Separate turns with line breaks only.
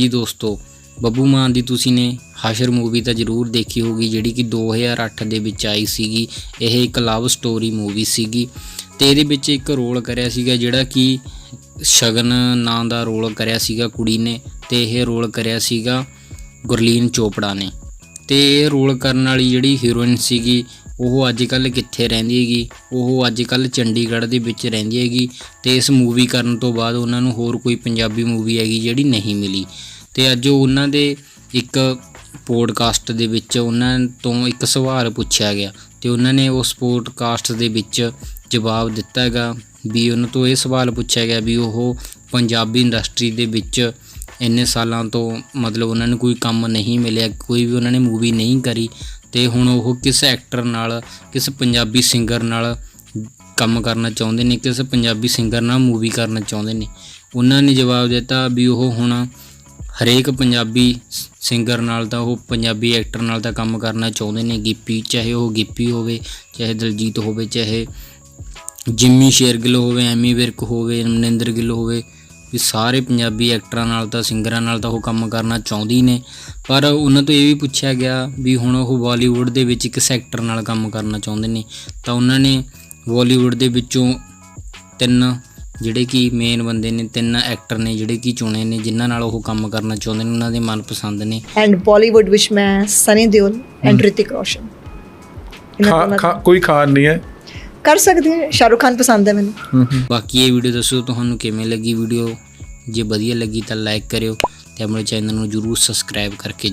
ਜੀ ਦੋਸਤੋ, ਬੱਬੂ ਮਾਨ ਦੀ ਤੁਸੀਂ ਨੇ ਹਾਸ਼ਰ ਮੂਵੀ ਤਾਂ ਜ਼ਰੂਰ ਦੇਖੀ ਹੋਗੀ ਜਿਹੜੀ ਕਿ 2008 ਦੇ ਵਿੱਚ ਆਈ ਸੀਗੀ। ਇਹ ਇੱਕ ਲਵ ਸਟੋਰੀ ਮੂਵੀ ਸੀਗੀ ਤੇ ਇਹਦੇ ਵਿੱਚ ਇੱਕ ਰੋਲ ਕਰਿਆ ਸੀਗਾ, ਜਿਹੜਾ ਕਿ ਸ਼ਗਨ ਨਾਂ ਦਾ ਰੋਲ ਕਰਿਆ ਸੀਗਾ ਕੁੜੀ ਨੇ ਤੇ ਇਹ ਰੋਲ ਕਰਿਆ ਸੀਗਾ ਗੁਰਲੀਨ ਚੋਪੜਾ ਨੇ। ਤੇ ਇਹ ਰੋਲ ਕਰਨ ਵਾਲੀ ਜਿਹੜੀ ਹੀਰੋਇਨ ਸੀਗੀ ਉਹ ਅੱਜ ਕੱਲ ਕਿੱਥੇ ਰਹਿੰਦੀ ਹੈਗੀ? ਉਹ ਅੱਜ ਕੱਲ ਚੰਡੀਗੜ੍ਹ ਦੇ ਵਿੱਚ ਰਹਿੰਦੀ ਹੈਗੀ ਤੇ ਇਸ ਮੂਵੀ ਕਰਨ ਤੋਂ ਬਾਅਦ ਉਹਨਾਂ ਨੂੰ ਹੋਰ ਕੋਈ ਪੰਜਾਬੀ ਮੂਵੀ ਹੈਗੀ ਜਿਹੜੀ ਨਹੀਂ ਮਿਲੀ। ਤੇ ਅੱਜ ਉਹਨਾਂ ਦੇ ਇੱਕ ਪੋਡਕਾਸਟ ਦੇ ਵਿੱਚ ਉਹਨਾਂ ਤੋਂ ਇੱਕ ਸਵਾਲ ਪੁੱਛਿਆ ਗਿਆ ਤੇ ਉਹਨਾਂ ਨੇ ਉਸ ਪੋਡਕਾਸਟ ਦੇ ਵਿੱਚ ਜਵਾਬ ਦਿੱਤਾ ਹੈਗਾ ਵੀ ਉਹਨਾਂ ਤੋਂ ਇਹ ਸਵਾਲ ਪੁੱਛਿਆ ਗਿਆ ਵੀ ਉਹ ਪੰਜਾਬੀ ਇੰਡਸਟਰੀ ਦੇ ਵਿੱਚ ਇੰਨੇ ਸਾਲਾਂ ਤੋਂ ਮਤਲਬ ਉਹਨਾਂ ਨੂੰ ਕੋਈ ਕੰਮ ਨਹੀਂ ਮਿਲਿਆ, ਕੋਈ ਵੀ ਉਹਨਾਂ ਨੇ ਮੂਵੀ ਨਹੀਂ ਕਰੀ ਤੇ ਹੁਣ ਉਹ ਕਿਸ ਐਕਟਰ ਨਾਲ, ਕਿਸ ਪੰਜਾਬੀ ਸਿੰਗਰ ਨਾਲ ਕੰਮ ਕਰਨਾ ਚਾਹੁੰਦੇ ਨੇ, ਕਿਸ ਪੰਜਾਬੀ ਸਿੰਗਰ ਨਾਲ ਮੂਵੀ ਕਰਨਾ ਚਾਹੁੰਦੇ ਨੇ? ਉਹਨਾਂ ਨੇ ਜਵਾਬ ਦਿੱਤਾ ਵੀ ਉਹ ਹੁਣ ਹਰੇਕ ਪੰਜਾਬੀ ਸਿੰਗਰ ਨਾਲ ਤਾਂ ਉਹ ਪੰਜਾਬੀ ਐਕਟਰ ਨਾਲ ਤਾਂ ਕੰਮ ਕਰਨਾ ਚਾਹੁੰਦੇ ਨੇ, ਗਿੱਪੀ, ਚਾਹੇ ਉਹ ਗਿੱਪੀ ਹੋਵੇ, ਚਾਹੇ ਦਲਜੀਤ ਹੋਵੇ, ਚਾਹੇ ਜਿੰਮੀ ਸ਼ੇਰਗਿੱਲ ਹੋਵੇ, ਐਮੀ ਵਿਰਕ ਹੋਵੇ ਮਨਿੰਦਰ ਗਿੱਲ ਹੋਵੇ ਵੀ ਸਾਰੇ ਪੰਜਾਬੀ ਐਕਟਰਾਂ ਨਾਲ ਤਾਂ ਸਿੰਗਰਾਂ ਨਾਲ ਤਾਂ ਉਹ ਕੰਮ ਕਰਨਾ ਚਾਹੁੰਦੀ ਨੇ। ਪਰ ਉਹਨਾਂ ਤੋਂ ਇਹ ਵੀ ਪੁੱਛਿਆ ਗਿਆ ਵੀ ਹੁਣ ਉਹ ਬਾਲੀਵੁੱਡ ਦੇ ਵਿੱਚ ਕਿਸ ਐਕਟਰ ਨਾਲ ਕੰਮ ਕਰਨਾ ਚਾਹੁੰਦੇ ਨੇ। ਤਾਂ ਉਹਨਾਂ ਨੇ ਬਾਲੀਵੁੱਡ ਦੇ ਵਿੱਚੋਂ ਤਿੰਨ ਜਿਹੜੇ ਕਿ ਮੇਨ ਬੰਦੇ ਨੇ ਤਿੰਨ ਐਕਟਰ ਨੇ ਜਿਹੜੇ ਕਿ ਚੁਣੇ ਨੇ ਜਿਨ੍ਹਾਂ ਨਾਲ ਉਹ ਕੰਮ ਕਰਨਾ ਚਾਹੁੰਦੇ ਨੇ ਉਹਨਾਂ ਦੇ ਮਨਪਸੰਦ ਨੇ।
ਐਂਡ ਬਾਲੀਵੁੱਡ ਵਿੱਚ ਮੈਂ ਸਨੀ ਦਿਓਲ ਐਂਡ ਰਿਤਿਕ ਰੋਸ਼ਨ
ਕੋਈ ਖਾਨ ਨਹੀਂ ਹੈ।
ਕਰ ਸਕਦੇ ਹਾਂ ਸ਼ਾਹਰੁਖ ਖਾਨ ਪਸੰਦ ਹੈ ਮੈਨੂੰ।
ਬਾਕੀ ਇਹ ਵੀਡੀਓ ਦੱਸੋ, ਤੁਹਾਨੂੰ ਕਿਵੇਂ ਲੱਗੀ ਵੀਡੀਓ ਜੇ ਵਧੀਆ ਲੱਗੀ ਤਾਂ ਲਾਈਕ ਕਰਿਓ ਤੇ ਆਪਣੇ ਚੈਨਲ ਨੂੰ ਜਰੂਰ ਸਬਸਕ੍ਰਾਈਬ ਕਰਕੇ